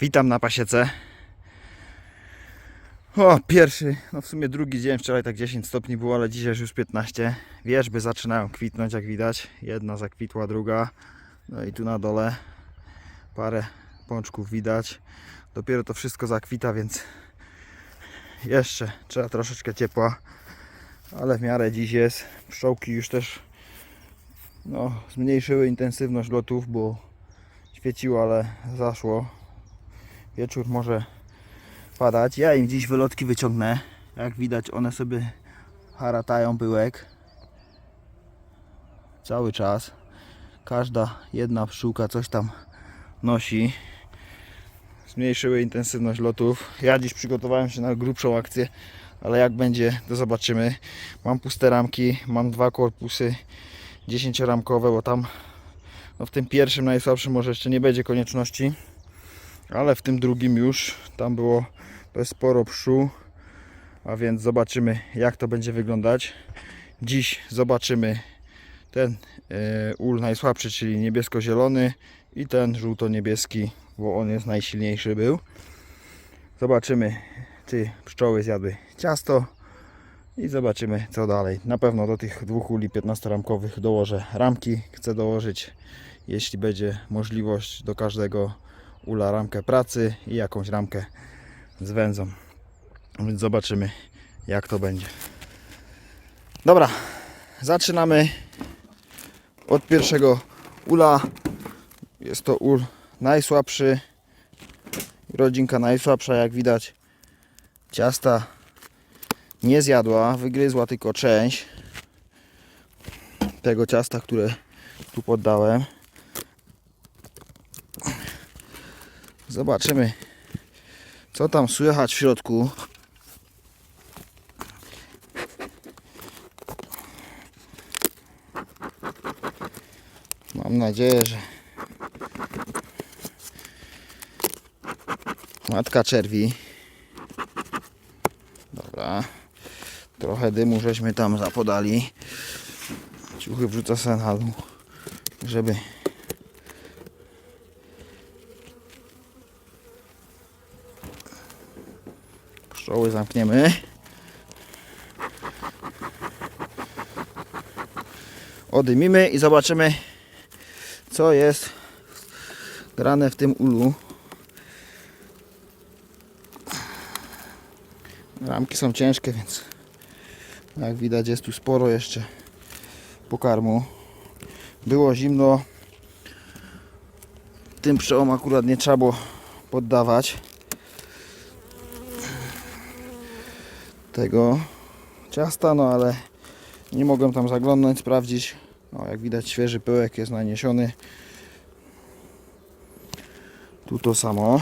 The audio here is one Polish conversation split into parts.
Witam na pasiece. O, pierwszy, no w sumie drugi dzień, wczoraj tak 10 stopni było, ale dzisiaj już 15. Wierzby zaczynają kwitnąć, jak widać. Jedna zakwitła, druga. No i tu na dole parę pączków widać. Dopiero to wszystko zakwita, więc jeszcze trzeba troszeczkę ciepła. Ale w miarę dziś jest. Pszczołki już też no, zmniejszyły intensywność lotów, bo świeciło, ale zaszło. Wieczór może padać. Ja im dziś wylotki wyciągnę. Jak widać, one sobie haratają pyłek. Cały czas. Każda jedna pszczółka coś tam nosi. Zmniejszyły intensywność lotów. Ja dziś przygotowałem się na grubszą akcję, ale jak będzie, to zobaczymy. Mam puste ramki, mam dwa korpusy 10-ramkowe, bo tam no w tym pierwszym najsłabszym może jeszcze nie będzie konieczności, ale w tym drugim już tam było sporo pszczół, a więc zobaczymy jak to będzie wyglądać. Dziś zobaczymy ten e, ul najsłabszy, czyli niebiesko-zielony i ten żółto-niebieski, bo on jest najsilniejszy był. Zobaczymy czy pszczoły zjadły ciasto i zobaczymy co dalej. Na pewno do tych dwóch uli 15-ramkowych dołożę ramki. Chcę dołożyć, jeśli będzie możliwość, do każdego ula ramkę pracy i jakąś ramkę z. Więc zobaczymy jak to będzie. Dobra, zaczynamy od pierwszego ula. Jest to ul najsłabszy. Rodzinka najsłabsza, jak widać. Ciasta nie zjadła, wygryzła tylko część tego ciasta, które tu poddałem. Zobaczymy, co tam słychać w środku. Mam nadzieję, że matka czerwi. Dobra. Trochę dymu żeśmy tam zapodali. Ciuchy wrzuca dół, żeby zamkniemy. Odymimy i zobaczymy co jest grane w tym ulu. Ramki są ciężkie, więc jak widać jest tu sporo jeszcze pokarmu. Było zimno. Tym pszczołom akurat nie trzeba było poddawać tego ciasta, no ale nie mogłem tam zaglądnąć, sprawdzić. No, jak widać świeży pyłek jest naniesiony. Tu to samo.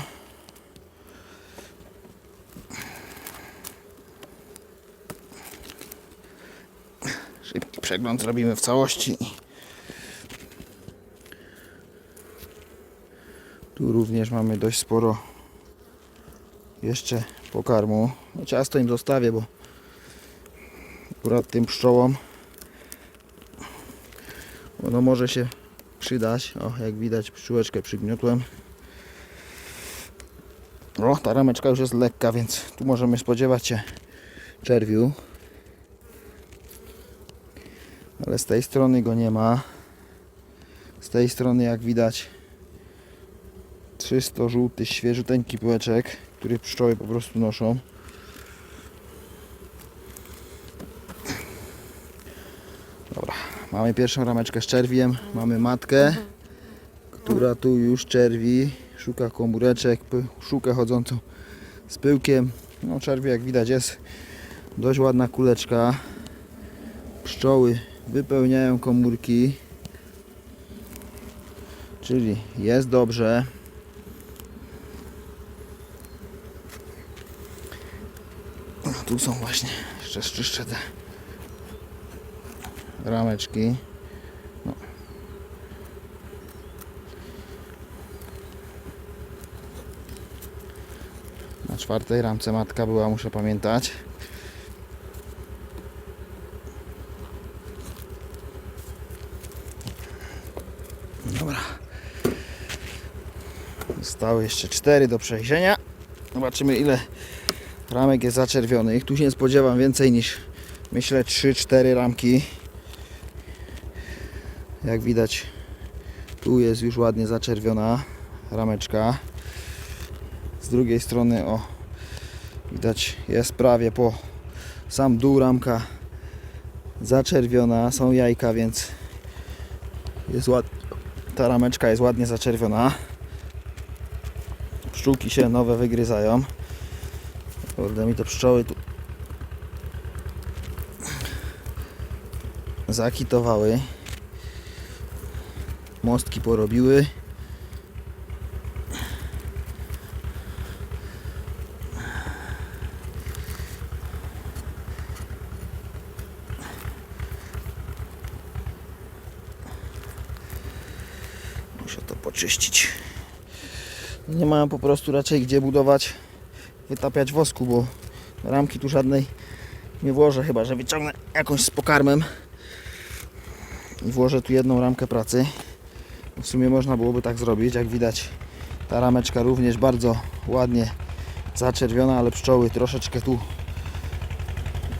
Szybki przegląd zrobimy w całości. Tu również mamy dość sporo jeszcze pokarmu. No, ciasto im zostawię, bo akurat tym pszczołom ono może się przydać. O, jak widać pszczółeczkę przygniotłem. O, ta rameczka już jest lekka, więc tu możemy spodziewać się czerwiu. Ale z tej strony go nie ma. Z tej strony jak widać czysto żółty, świeżuteńki pyłeczek, który pszczoły po prostu noszą. Dobra, mamy pierwszą rameczkę z czerwiem, mamy matkę, która tu już czerwi, szuka komóreczek, szuka chodzącą z pyłkiem. No czerwie jak widać jest dość ładna kuleczka. Pszczoły wypełniają komórki, czyli jest dobrze. No, tu są właśnie, jeszcze szczyszczę te rameczki. No. Na czwartej ramce matka była, muszę pamiętać. Dobra. Zostały jeszcze 4 do przejrzenia. Zobaczymy ile ramek jest zaczerwionych. Tu się nie spodziewam więcej niż myślę 3-4 ramki. Jak widać tu jest już ładnie zaczerwiona rameczka. Z drugiej strony o widać jest prawie po sam dół ramka zaczerwiona. Są jajka, więc jest ład... ta rameczka jest ładnie zaczerwiona. Pszczółki się nowe wygryzają. Kurde mi te pszczoły tu zakitowały. Mostki porobiły. Muszę to poczyścić. Nie mają po prostu raczej gdzie budować, wytapiać wosku, bo ramki tu żadnej nie włożę, chyba że wyciągnę jakąś z pokarmem i włożę tu jedną ramkę pracy. W sumie można byłoby tak zrobić, jak widać ta rameczka również bardzo ładnie zaczerwiona, ale pszczoły troszeczkę tu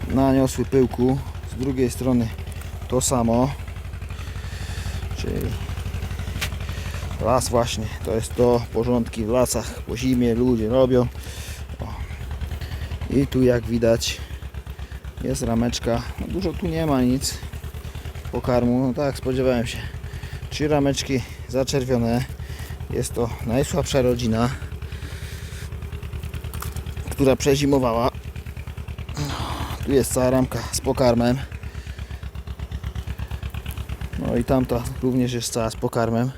naniosły pyłku. Z drugiej strony to samo, czyli Las właśnie, to jest to, porządki w lasach po zimie ludzie robią. I tu jak widać jest rameczka, no dużo tu nie ma nic pokarmu, no tak spodziewałem się. Trzy rameczki zaczerwione, jest to najsłabsza rodzina, która przezimowała. Tu jest cała ramka z pokarmem. No i tamta również jest cała z pokarmem.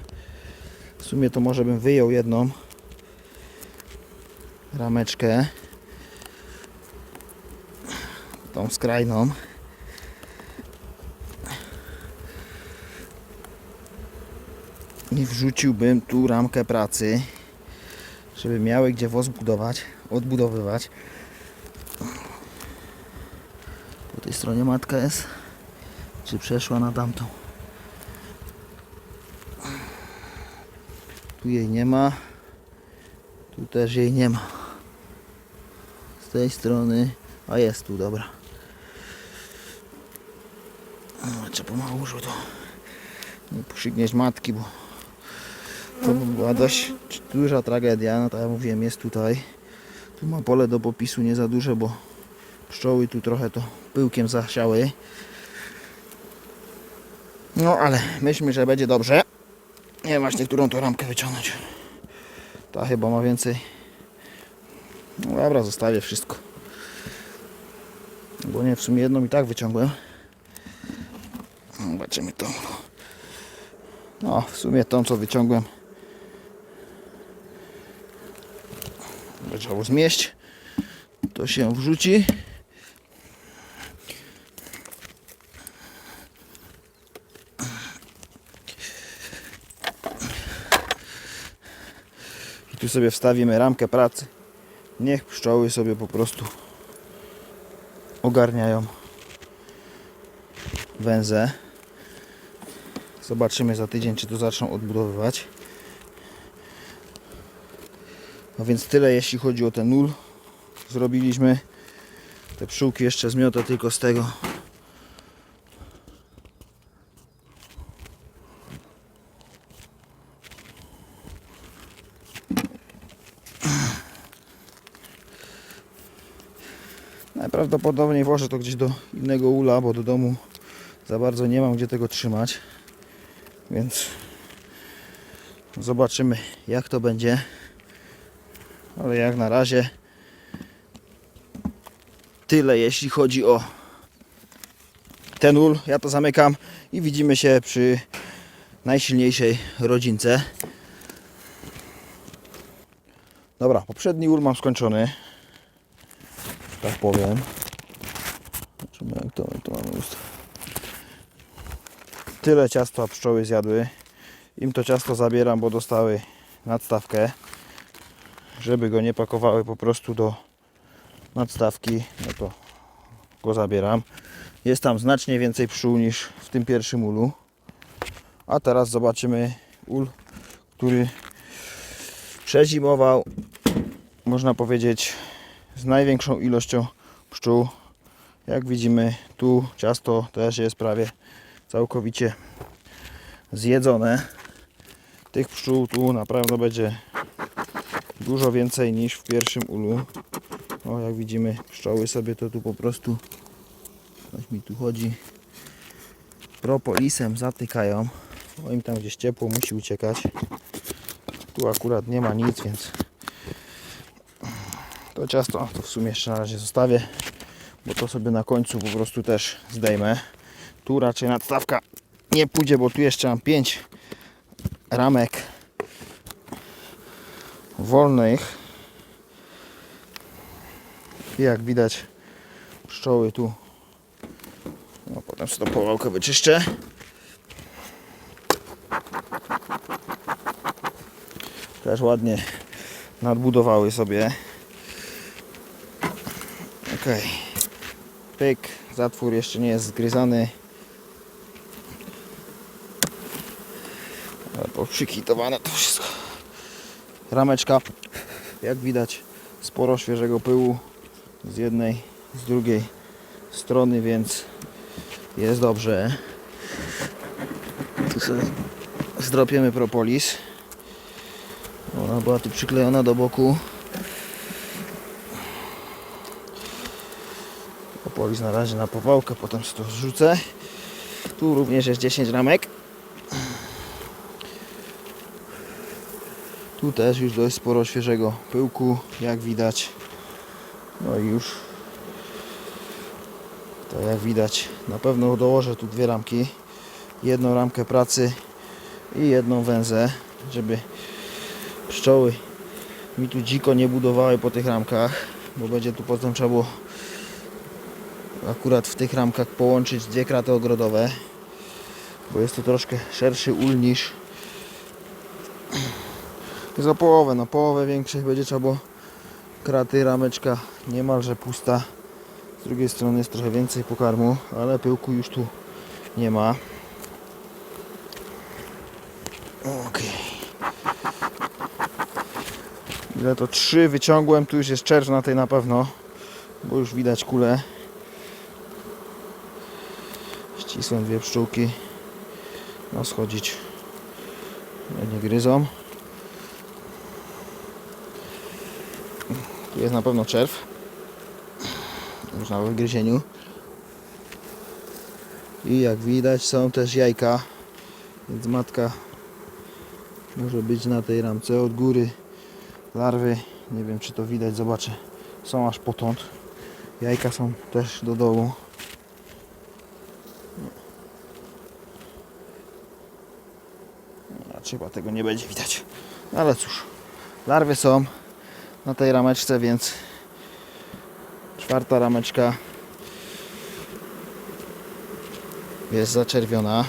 W sumie to może bym wyjął jedną rameczkę. Tą skrajną. I wrzuciłbym tu ramkę pracy, żeby miały gdzie woz budować, odbudowywać. Po tej stronie matka jest. Czy przeszła na tamtą? Tu jej nie ma. Tu też jej nie ma. Z tej strony. A jest tu, dobra. No, trzeba pomału, żeby to nie przygnieść matki, bo to by była dość duża tragedia. No tak jak mówiłem, jest tutaj. Tu ma pole do popisu nie za duże, bo pszczoły tu trochę to pyłkiem zasiały. No ale myślmy, że będzie dobrze. Nie wiem właśnie, którą to ramkę wyciągnąć. Ta chyba ma więcej. No dobra, zostawię wszystko. Bo nie, w sumie jedną i tak wyciągłem. Zobaczymy tą. No, w sumie tą, co wyciągłem. Trzeba zmieść. To się wrzuci. I tu sobie wstawimy ramkę pracy. Niech pszczoły sobie po prostu ogarniają węzę. Zobaczymy za tydzień, czy to zaczną odbudowywać. No więc tyle, jeśli chodzi o ten nul. Zrobiliśmy te pszczółki jeszcze zmiotę tylko z tego. Najprawdopodobniej włożę to gdzieś do innego ula, bo do domu za bardzo nie mam gdzie tego trzymać. Więc zobaczymy jak to będzie. Ale jak na razie tyle jeśli chodzi o ten ul. Ja to zamykam i widzimy się przy najsilniejszej rodzince. Dobra, poprzedni ul mam skończony. Tak powiem. Zobaczymy jak to, jak to mamy ustawione. Tyle ciasta pszczoły zjadły. Im to ciasto zabieram, bo dostały nadstawkę. Żeby go nie pakowały po prostu do nadstawki, no to go zabieram. Jest tam znacznie więcej pszczół niż w tym pierwszym ulu. A teraz zobaczymy ul, który przezimował, można powiedzieć, z największą ilością pszczół. Jak widzimy, tu ciasto też jest prawie całkowicie zjedzone. Tych pszczół tu naprawdę będzie dużo więcej niż w pierwszym ulu. O, jak widzimy, pszczoły sobie to tu po prostu, coś mi tu chodzi, propolisem zatykają. Bo im tam gdzieś ciepło musi uciekać. Tu akurat nie ma nic, więc to ciasto to w sumie jeszcze na razie zostawię, bo to sobie na końcu po prostu też zdejmę. Tu raczej nadstawka nie pójdzie, bo tu jeszcze mam 5 ramek wolnych. I jak widać pszczoły tu. No, potem sobie tą powałkę wyczyszczę. Też ładnie nadbudowały sobie. Ok. Pyk. Zatwór jeszcze nie jest zgryzany. Ale poprzykitowane to wszystko. Rameczka. Jak widać sporo świeżego pyłu z jednej, z drugiej strony, więc jest dobrze. Tu sobie zdropiemy propolis. Ona była tu przyklejona do boku. Propolis na razie na powałkę, potem sobie to zrzucę. Tu również jest 10 ramek. Tu też już dość sporo świeżego pyłku, jak widać. No i już to jak widać na pewno dołożę tu dwie ramki. Jedną ramkę pracy i jedną węzę, żeby pszczoły mi tu dziko nie budowały po tych ramkach, bo będzie tu potem trzeba było akurat w tych ramkach połączyć dwie kraty ogrodowe, bo jest to troszkę szerszy ul niż za połowę, no połowę większych będzie trzeba było kraty, rameczka niemalże pusta. Z drugiej strony jest trochę więcej pokarmu, ale pyłku już tu nie ma. Okej. Ile to? Trzy wyciągłem, tu już jest czerw na tej na pewno, bo już widać kulę. Ścisłem dwie pszczółki. No schodzić. Nie gryzą. Tu jest na pewno czerw. Już na wygryzieniu. I jak widać są też jajka. Więc matka może być na tej ramce od góry. Larwy, nie wiem czy to widać, zobaczę. Są aż potąd. Jajka są też do dołu. Chyba tego nie będzie widać. Ale cóż, larwy są na tej rameczce, więc czwarta rameczka jest zaczerwiona.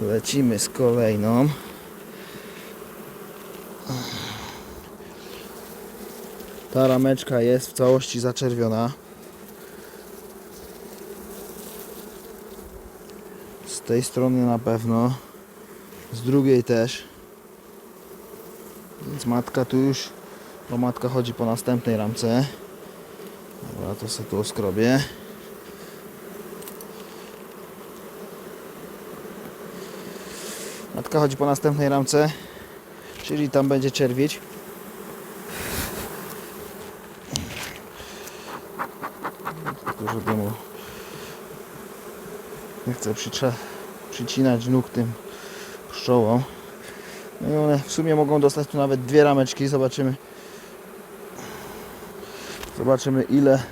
Lecimy z kolejną. Ta rameczka jest w całości zaczerwiona. Z tej strony na pewno. Z drugiej też. Więc matka tu już, bo matka chodzi po następnej ramce. Dobra, to sobie tu oskrobię. Matka chodzi po następnej ramce, czyli tam będzie czerwić. Tylko żeby mu nie chcę przycinać nóg tym pszczołom. No i one w sumie mogą dostać tu nawet dwie rameczki. Zobaczymy. Zobaczymy ile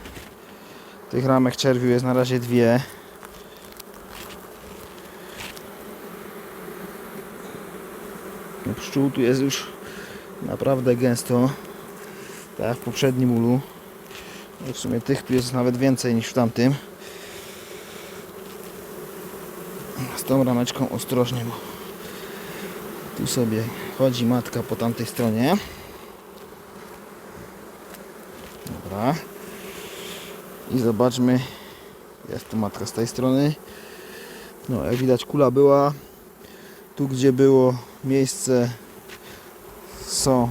tych ramek czerwiu jest na razie dwie. No, Pszczół tu jest już naprawdę gęsto. Tak jak w poprzednim ulu. No w sumie tych tu jest nawet więcej niż w tamtym. Z tą rameczką ostrożnie, bo tu sobie chodzi matka po tamtej stronie. Dobra. I zobaczmy. Jest tu matka z tej strony. No, jak widać kula była. Tu gdzie było miejsce są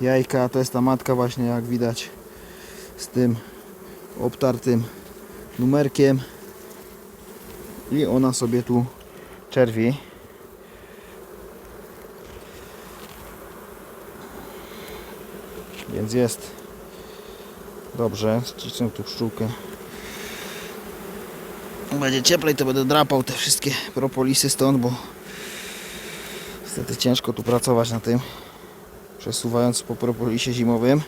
jajka, to jest ta matka właśnie jak widać z tym obtartym numerkiem i ona sobie tu czerwi. Więc jest dobrze. Ścisnę tu pszczółkę. Będzie cieplej, to będę drapał te wszystkie propolisy stąd, bo niestety ciężko tu pracować na tym, przesuwając po propolisie zimowym.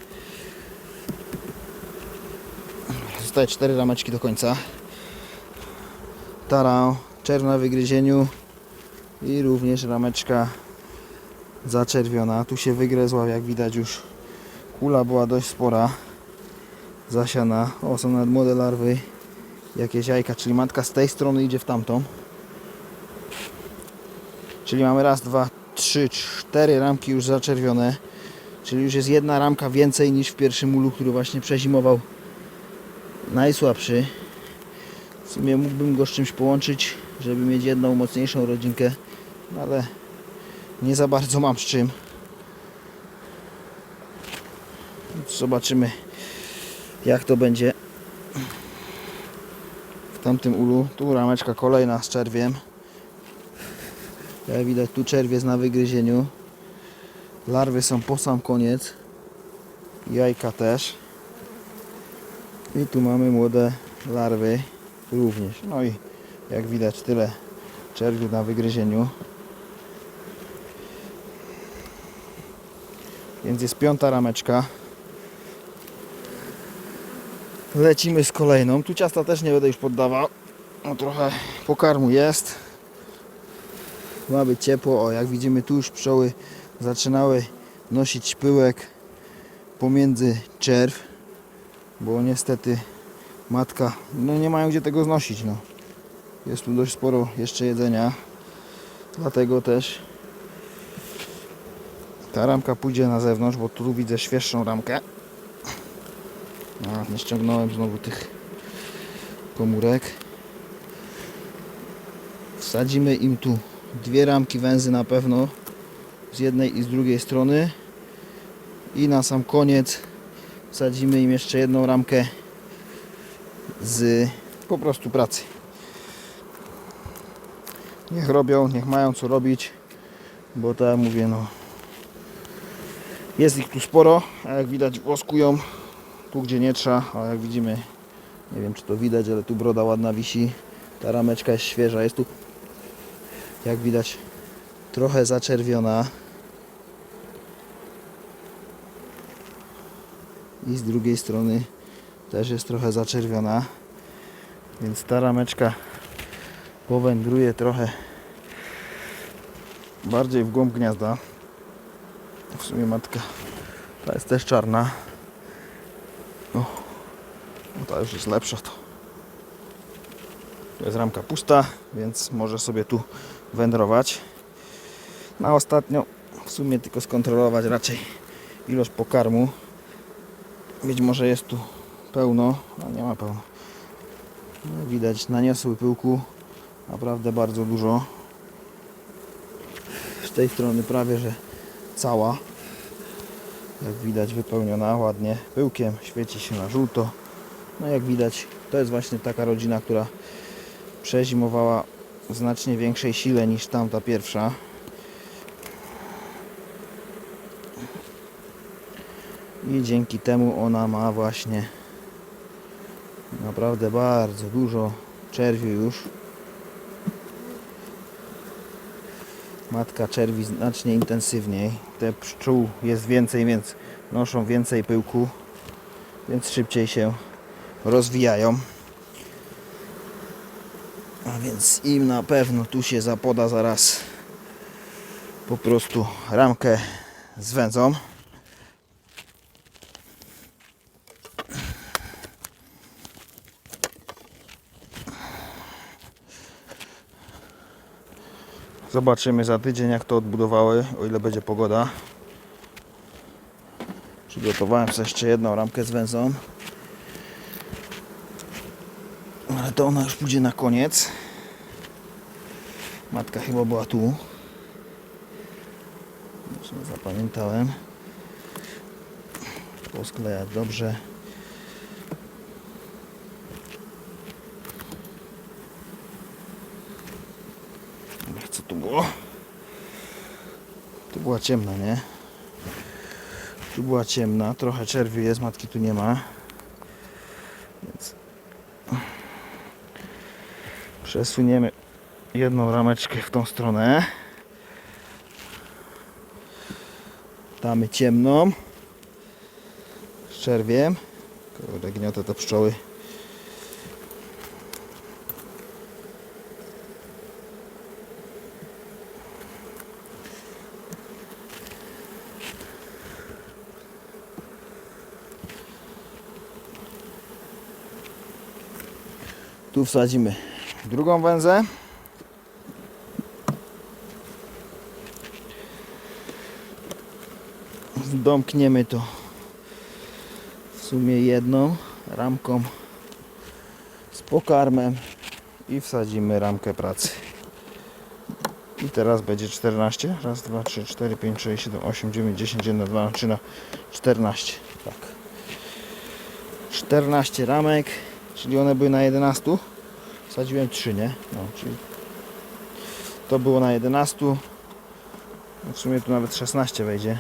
Zostaje cztery rameczki do końca. Tara czerw na wygryzieniu i również rameczka zaczerwiona. Tu się wygryzła, jak widać już kula była dość spora zasiana. O, są nawet młode larwy, jakieś jajka, czyli matka z tej strony idzie w tamtą. Czyli mamy raz, dwa, trzy, cztery ramki już zaczerwione. Czyli już jest jedna ramka więcej niż w pierwszym ulu, który właśnie przezimował najsłabszy. W sumie mógłbym go z czymś połączyć, żeby mieć jedną mocniejszą rodzinkę, no ale nie za bardzo mam z czym. Zobaczymy jak to będzie w tamtym ulu. Tu rameczka kolejna z czerwiem. Jak widać tu czerw jest na wygryzieniu. Larwy są po sam koniec. Jajka też. I tu mamy młode larwy również. No i jak widać tyle czerwiu na wygryzieniu. Więc jest piąta rameczka. Lecimy z kolejną. Tu ciasta też nie będę już poddawał. No trochę pokarmu jest. Ma być ciepło. O, jak widzimy tu już pszczoły zaczynały nosić pyłek pomiędzy czerw. Bo niestety matka, no nie mają gdzie tego znosić. No. Jest tu dość sporo jeszcze jedzenia. Dlatego też ta ramka pójdzie na zewnątrz, bo tu widzę świeższą ramkę. A, nie ściągnąłem znowu tych komórek. Wsadzimy im tu dwie ramki węzy na pewno z jednej i z drugiej strony i na sam koniec wsadzimy im jeszcze jedną ramkę z po prostu pracy. Niech robią, niech mają co robić, bo tak mówię, no jest ich tu sporo, a jak widać woskują tu gdzie nie trzeba, a jak widzimy, nie wiem czy to widać, ale tu broda ładna wisi. Ta rameczka jest świeża, jest tu jak widać trochę zaczerwiona. I z drugiej strony też jest trochę zaczerwiona. Więc ta rameczka powędruje trochę bardziej w głąb gniazda. W sumie matka ta jest też czarna. Ta już jest lepsza to. Tu jest ramka pusta, więc może sobie tu wędrować. Na ostatnio w sumie tylko skontrolować raczej ilość pokarmu. Być może jest tu pełno, a nie ma pełno. No, widać naniosły pyłku naprawdę bardzo dużo. Z tej strony prawie, że cała jak widać wypełniona ładnie pyłkiem, świeci się na żółto. No jak widać to jest właśnie taka rodzina, która przezimowała w znacznie większej sile niż tamta pierwsza. I dzięki temu ona ma właśnie naprawdę bardzo dużo czerwiu już. Matka czerwi znacznie intensywniej. Te pszczół jest więcej, więc noszą więcej pyłku, więc szybciej się rozwijają. A więc im na pewno tu się zapoda zaraz po prostu ramkę z. Zobaczymy za tydzień jak to odbudowały, o ile będzie pogoda. Przygotowałem sobie jeszcze jedną ramkę z węzą. Ale to ona już pójdzie na koniec. Matka chyba była tu. Nie zapamiętałem. Posklejać dobrze. Co tu było? Tu była ciemna, nie? Tu była ciemna, trochę czerwiu jest, matki tu nie ma. Przesuniemy jedną rameczkę w tą stronę. Damy ciemną z czerwiem. Kurde, gniotę te pszczoły. Tu wsadzimy drugą węzę. Domkniemy to w sumie jedną ramką z pokarmem i wsadzimy ramkę pracy. I teraz będzie 14. Raz, dwa, trzy, cztery, pięć, sześć, siedem, osiem, dziewięć, dziesięć, jedna, dwa, trzy, na 14. Tak. 14 ramek, czyli one były na 11. Wsadziłem 3, nie? No, czyli to było na 11. No W sumie tu nawet 16 wejdzie.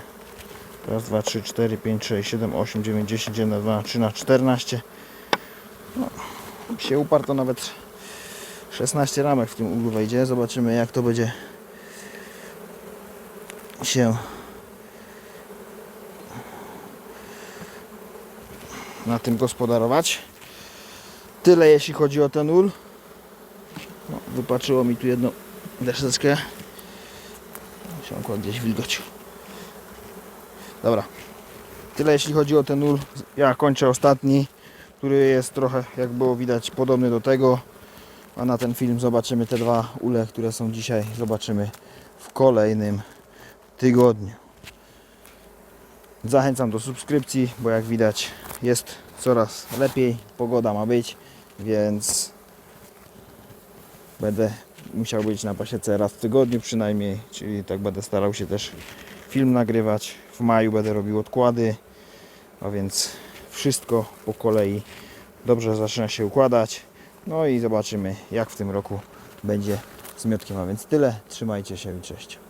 Raz, dwa, trzy, cztery, pięć, sześć, siedem, osiem, dziewięć, dziesięć, jedna, dwa, trzy na 14. No, się uparł to nawet 16 ramek w tym uglu wejdzie. Zobaczymy jak to będzie się na tym gospodarować. Tyle jeśli chodzi o ten ul. Wypaczyło mi tu jedną deseczkę. Siąkła gdzieś wilgoć. Dobra. Tyle jeśli chodzi o ten ul. Ja kończę ostatni, który jest trochę, jak było widać, podobny do tego. A na ten film zobaczymy te dwa ule, które są dzisiaj. Zobaczymy w kolejnym tygodniu. Zachęcam do subskrypcji, bo jak widać jest coraz lepiej. Pogoda ma być, więc będę musiał być na pasiece raz w tygodniu przynajmniej, czyli tak będę starał się też film nagrywać. W maju będę robił odkłady, a więc wszystko po kolei dobrze zaczyna się układać. No i zobaczymy jak w tym roku będzie z miotkiem. A więc tyle, trzymajcie się i cześć.